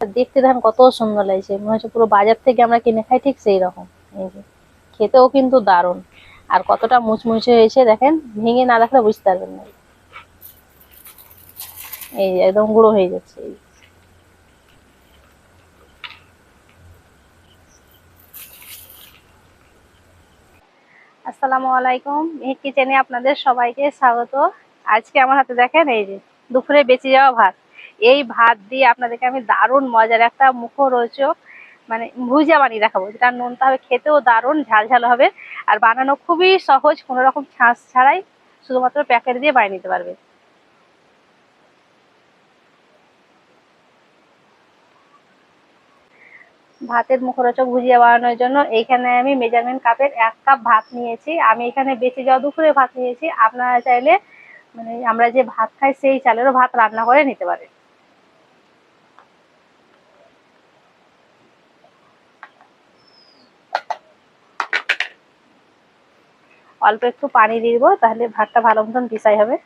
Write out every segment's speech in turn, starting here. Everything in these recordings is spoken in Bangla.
দেখতে দেখেন কত সুন্দর লাগছে। মনে হচ্ছে পুরো বাজার থেকে আমরা কিনে খাই ঠিক সেই রকম। খেতেও কিন্তু দারুণ। আর কতটা মুচমুচে হয়েছে দেখেন, ভেঙে না দেখলে বুঝতে পারবেন না। এই যে, একদম গুঁড়ো হয়ে যাচ্ছে। আসসালামু আলাইকুম মেহেক কিচেনে আপনাদের সবাইকে স্বাগত। আজকে আমার হাতে দেখেন এই যে, দুপুরে বেঁচে যাওয়া ভাত। এই ভাত দিয়ে আপনাদেরকে আমি দারুণ মজার একটা মুখরোচক মানে ভুজা বানিয়ে দেখাবো। যেটা নুনটা হবে, খেতেও দারুণ ঝাল হবে। আর বানানো খুবই সহজ, কোনো রকম ছাঁচ ছাড়াই শুধুমাত্র প্যাকেট দিয়ে বানিয়ে নিতে পারবে। ভাতের মুখরোচক ভুজিয়া বানানোর জন্য এইখানে আমি মেজারমেন্ট কাপের এক কাপ ভাত নিয়েছি। আমি এখানে বেঁচে যাওয়া দুপুরে ভাত নিয়েছি। আপনারা চাইলে মানে আমরা যে ভাত খাই, সেই চালেরও ভাত রান্না করে নিতে পারেন। অল্প একটু পানি দিয়ে দিব, তাহলে ভাতটা ভালো মতন পিসাই হবে।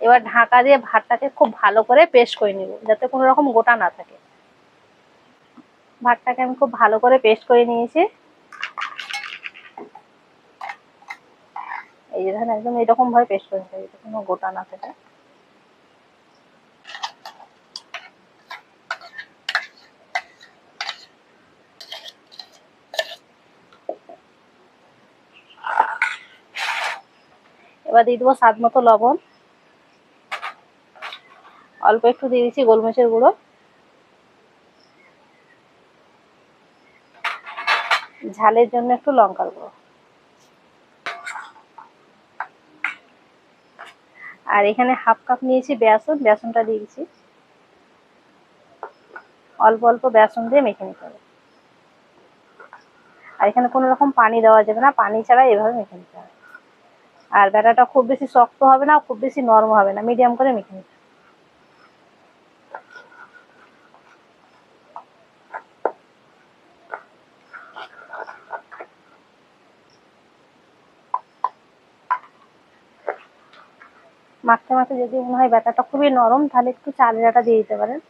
এবার ঢাকা দিয়ে ভাতটাকে খুব ভালো করে পেস্ট করে নিব, যাতে কোনো রকম গোটা না থাকে। ভাতটাকে আমি খুব ভালো করে পেস্ট করে নিয়েছি। এই যে দেখেন একদম এরকম ভাবে পেস্ট করে নিতে হবে কোনো গোটা না থাকে। এবার দিয়ে দেবো স্বাদ মতো লবণ। অল্প একটু দিয়ে দিচ্ছি গোলমরিচের গুঁড়ো। ঝালের জন্য একটু লঙ্কার গুঁড়ো। আর এখানে হাফ কাপ নিয়েছি বেসন, বেসনটা দিয়ে দিচ্ছি। অল্প অল্প বেসন দিয়ে মেখে নিতে হবে। আর এখানে কোনো রকম পানি দেওয়া যাবে না, পানি ছাড়া এভাবে মেখে নিতে হবে। আর ব্যাটাটা খুব বেশি শক্ত হবে না, খুব বেশি নরম হবে না মিডিয়াম করে মেখে নিতে। মাখতে মাখতে যদি মনে হয় ব্যাটাটা খুবই নরম, তাহলে একটু চালের দিয়ে দিতে পারেন।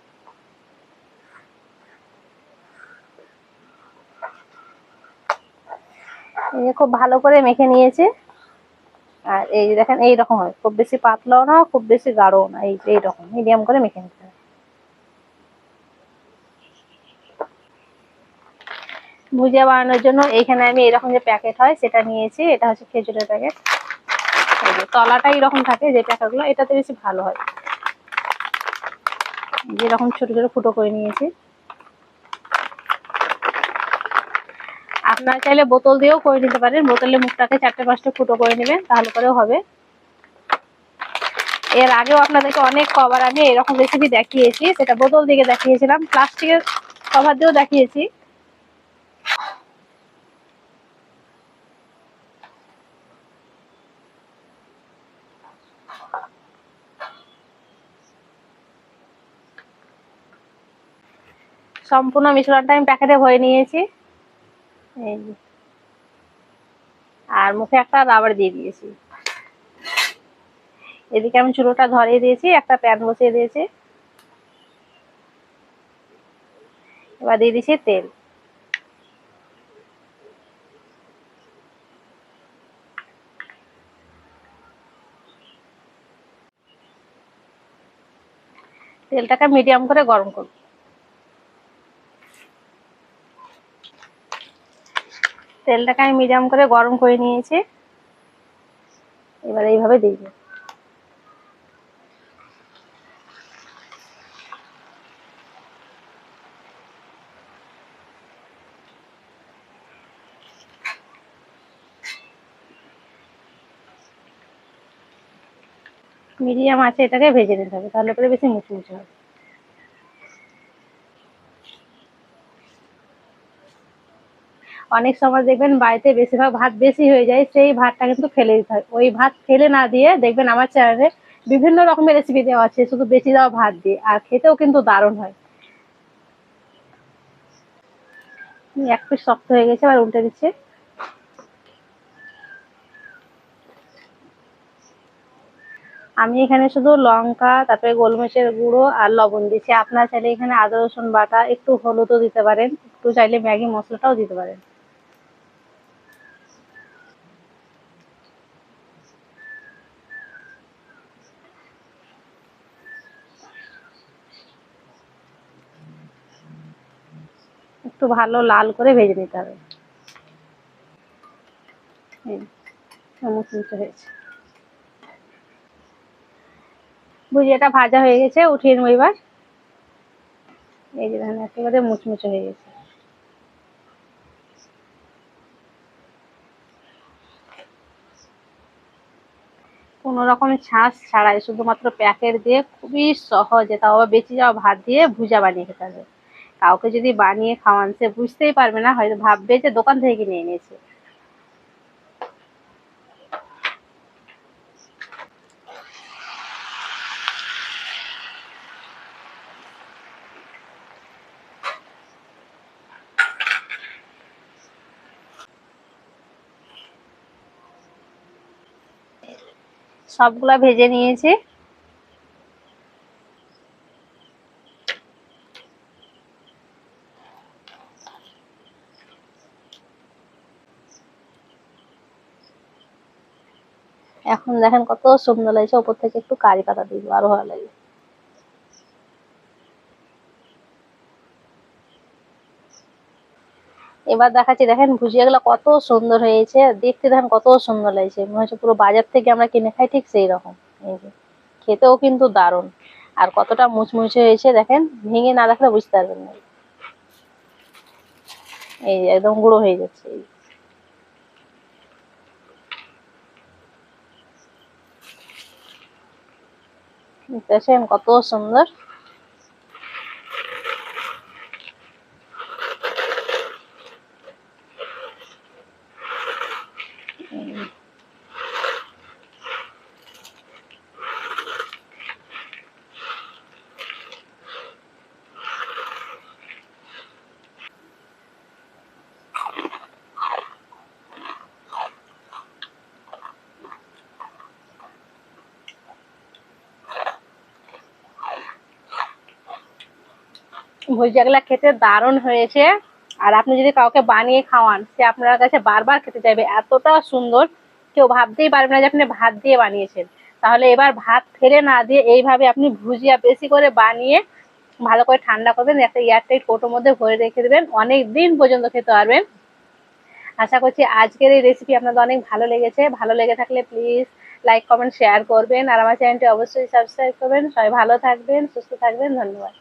খুব ভালো করে মেখে নিয়েছি। এই দেখেন এইরকম হয়। খুব বেশি পাতলাও না, খুব বেশি গাঢ়ও না, এই যে এইরকম মিডিয়াম করে মেখে নিতে হবে। ভুজিয়া বানানোর জন্য এইখানে আমি এরকম যে প্যাকেট হয়, সেটা নিয়েছি। এটা হচ্ছে খেজুরের প্যাকেট। তলাটা এরকম থাকে যে প্যাকেটগুলো, এটাতে বেশি ভালো হয়। যেরকম ছোট ছোট ফুটো করে নিয়েছি। আপনারা চাইলে বোতল দিয়েও করে নিতে পারেন। বোতলে মুখটাকে চারটে পাঁচটা ফুটো করে নেবেন, তাহলে করেও হবে। এর আগেও আপনাদেরকে অনেক কভার আমি এরকম রেসিপি দেখিয়েছি, সেটা বোতল দিকে দেখিয়েছিলাম প্লাস্টিকের কভার দিয়েও দেখিয়েছি। সম্পূর্ণ মিশ্রণটা আমি প্যাকেটে ভরে নিয়েছি। এই। আর মুখে একটা রাবার দিয়ে দিয়েছি। এদিকে আমি চুলোটা ধরিয়ে দিয়েছি, একটা প্যান বসিয়ে দিয়েছি। এবার দিয়ে দিচ্ছি তেল। তেলটাকে মিডিয়াম করে গরম করব। তেলটাকে আমি মিডিয়াম করে গরম করে নিয়েছি। এবার এইভাবে দিয়ে দিই মিডিয়াম আছে এটাকে ভেজে নিতে হবে, তাহলে করে বেশি মুচমুচে হবে। অনেক সময় দেখবেন বাড়িতে বেশিরভাগ ভাত বেশি হয়ে যায়, সেই ভাতটা কিন্তু ফেলে দিতে হয়। ওই ভাত ফেলে না দিয়ে দেখবেন আমার চ্যানেলে বিভিন্ন রকমের রেসিপি দেওয়া আছে, শুধু বেশি দেওয়া ভাত দিয়ে, আর খেতেও কিন্তু দারুণ হয়। এক পিস শক্ত হয়ে গেছে আবার উল্টে দিচ্ছে। আমি এখানে শুধু লঙ্কা, তারপরে গোলমরিচের গুঁড়ো আর লবণ দিচ্ছি আপনার চাইলে এখানে আদা রসুন বাটা, একটু হলুদও দিতে পারেন, একটু চাইলে ম্যাগি মশলাটাও দিতে পারেন। একটু ভালো লাল করে ভেজে নিতে হবে। মুচমুচে হয়েছে। ভুজিয়াটা ভাজা হয়ে গেছে, উঠিয়ে নেব এবার। এই যে দেখেন, একেবারে মুচমুচে হয়ে গেছে। কোনো রকমের ছাঁচ ছাড়াই, শুধুমাত্র প্যাকেট দিয়ে খুবই সহজে, তাও বেঁচে যাওয়া ভাত দিয়ে ভুজা বানিয়ে খেতে হবে। কাউকে যদি বানিয়ে খাওয়ান, সে বুঝতেই পারবে না, হয়তো ভাববে যে দোকান থেকে কিনে এনেছে। সবগুলা ভেজে নিয়েছি। এখন দেখেন কত সুন্দর লাগছে ওপর থেকে একটু কারি পাতা দিব, আরও ভালো লাগবে। এবার দেখাচ্ছি, দেখেন ভুজিয়াগুলো কত সুন্দর হয়েছে, দেখতে দেখেন কত সুন্দর লাগছে। মনে হচ্ছে পুরো বাজার থেকে আমরা কিনে খাই ঠিক সেই রকম। এই যে, খেতেও কিন্তু দারুণ। আর কতটা মুচমুচে হয়েছে, দেখেন, ভেঙে না দেখলে বুঝতে পারবেন না। এই যে, একদম গুঁড়ো হয়ে যাচ্ছে, এই দেখেন কত সুন্দর। ভুজিয়াগুলা খেতে দারুণ হয়েছে। আর আপনি যদি কাউকে বানিয়ে খাওয়ান, সে আপনার কাছে বারবার খেতে চাইবে, এতটা সুন্দর। কেউ ভাবতেই পারবে না যে আপনি ভাত দিয়ে বানিয়েছেন। তাহলে এবার ভাত ফেলে না দিয়ে এইভাবে আপনি ভুজিয়া বেশি করে বানিয়ে ভালো করে ঠান্ডা করবেন একটা এয়ারটাইট কোটোর মধ্যে ভরে রেখে দেবেন। অনেক দিন পর্যন্ত খেতে পারবেন। আশা করছি আজকের এই রেসিপি আপনাদের অনেক ভালো লেগেছে। ভালো লেগে থাকলে প্লিজ লাইক কমেন্ট শেয়ার করবেন। আর আমার চ্যানেলটি অবশ্যই সাবস্ক্রাইব করবেন। সবাই ভালো থাকবেন, সুস্থ থাকবেন। ধন্যবাদ।